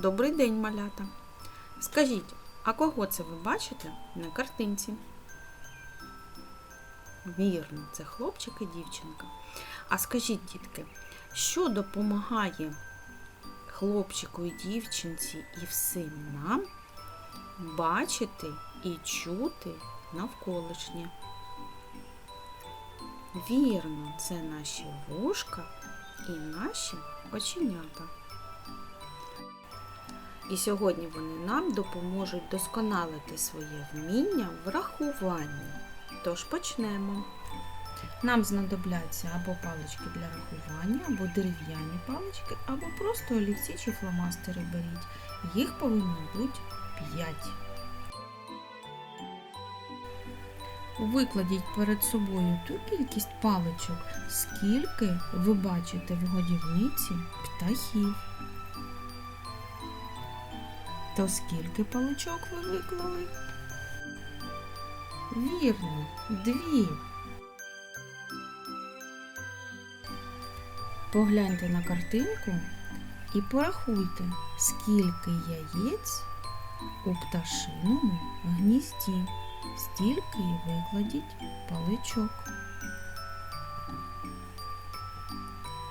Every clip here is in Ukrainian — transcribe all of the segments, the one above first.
Добрий день, малята. Скажіть, а кого це ви бачите на картинці? Вірно, це хлопчик і дівчинка. А скажіть, дітки, що допомагає хлопчику і дівчинці і всім нам бачити і чути навколишнє? Вірно, це наші вушка і наші оченята. І сьогодні вони нам допоможуть досконалити своє вміння в рахуванні. Тож почнемо. Нам знадобляться або палички для рахування, або дерев'яні палички, або просто олівці чи фломастери беріть. Їх повинно бути 5. Викладіть перед собою ту кількість паличок, скільки ви бачите в годівниці птахів. То скільки паличок ви виклали? Вірно, дві. Погляньте на картинку і порахуйте, скільки яєць у пташиному гнізді. Стільки і викладіть паличок.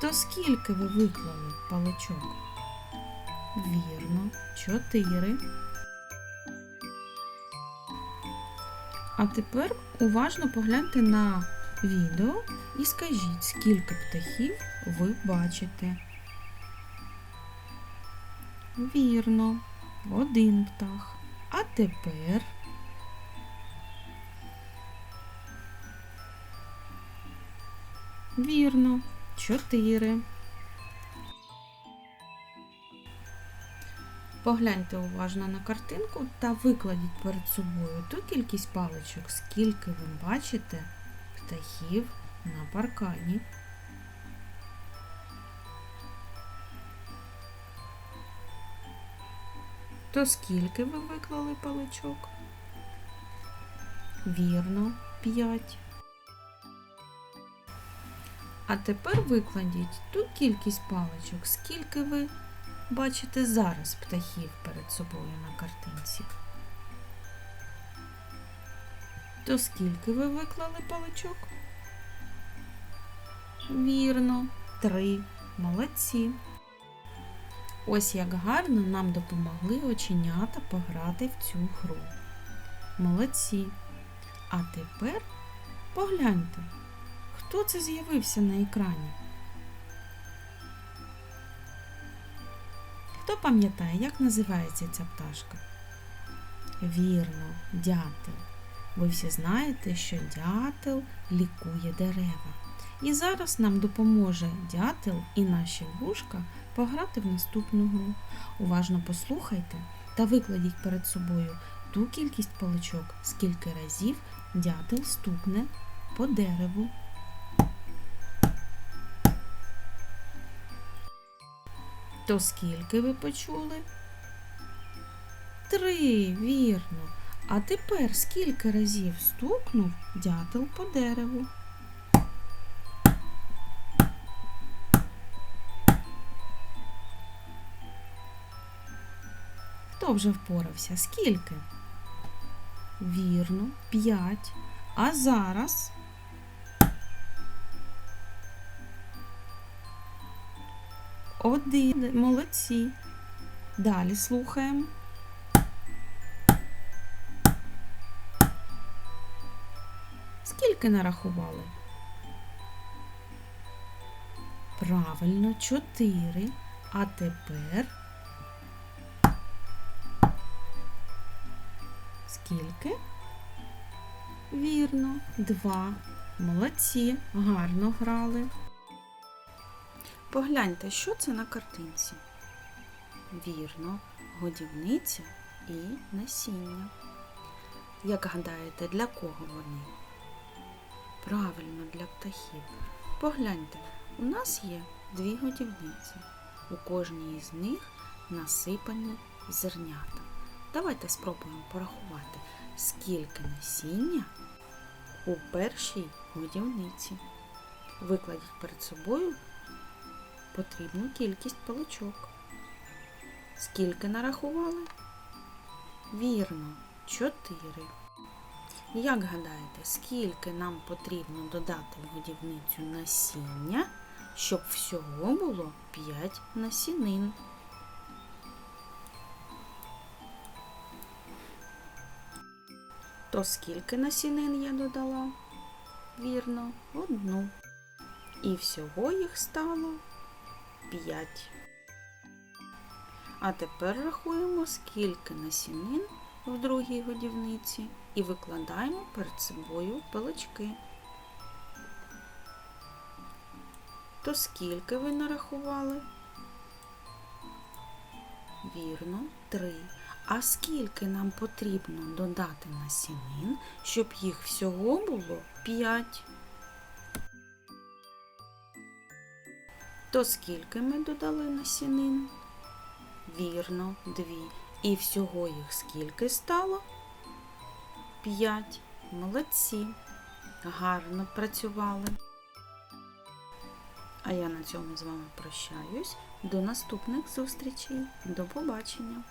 То скільки ви виклали паличок? Вірно, чотири. А тепер уважно погляньте на відео і скажіть, скільки птахів ви бачите. Вірно, один птах. А тепер вірно, чотири. Погляньте уважно на картинку та викладіть перед собою ту кількість паличок, скільки ви бачите птахів на паркані. То скільки ви виклали паличок? Вірно, 5. А тепер викладіть ту кількість паличок, скільки ви бачите зараз птахів перед собою на картинці. То скільки ви виклали паличок? Вірно, три. Молодці. Ось як гарно нам допомогли оченята пограти в цю гру. Молодці. А тепер погляньте, хто це з'явився на екрані. Хто пам'ятає, як називається ця пташка? Вірно, дятел. Ви всі знаєте, що дятел лікує дерева. І зараз нам допоможе дятел і наші вушка пограти в наступну гру. Уважно послухайте та викладіть перед собою ту кількість паличок, скільки разів дятел стукне по дереву. То скільки ви почули? Три, вірно. А тепер скільки разів стукнув дятел по дереву? Хто вже впорався? Скільки? Вірно, п'ять. А зараз один. Молодці. Далі слухаємо. Скільки нарахували? Правильно, чотири. А тепер скільки? Вірно, два. Молодці, гарно грали. Погляньте, що це на картинці. Вірно, годівниця і насіння. Як гадаєте, для кого вони? Правильно, для птахів. Погляньте, у нас є дві годівниці. У кожній з них насипані зернята. Давайте спробуємо порахувати, скільки насіння у першій годівниці. Викладіть перед собою потрібну кількість паличок. Скільки нарахували? Вірно, чотири. Як гадаєте, скільки нам потрібно додати в годівницю насіння, щоб всього було 5 насінин? То скільки насінин я додала? Вірно, одну. І всього їх стало 5. А тепер рахуємо, скільки насінин в другій годівниці і викладаємо перед собою пилочки. То скільки ви нарахували? Вірно, три. А скільки нам потрібно додати насінин, щоб їх всього було п'ять? То скільки ми додали насінин? Вірно, дві. І всього їх скільки стало? П'ять. Молодці. Гарно працювали. А я на цьому з вами прощаюсь. До наступних зустрічей. До побачення!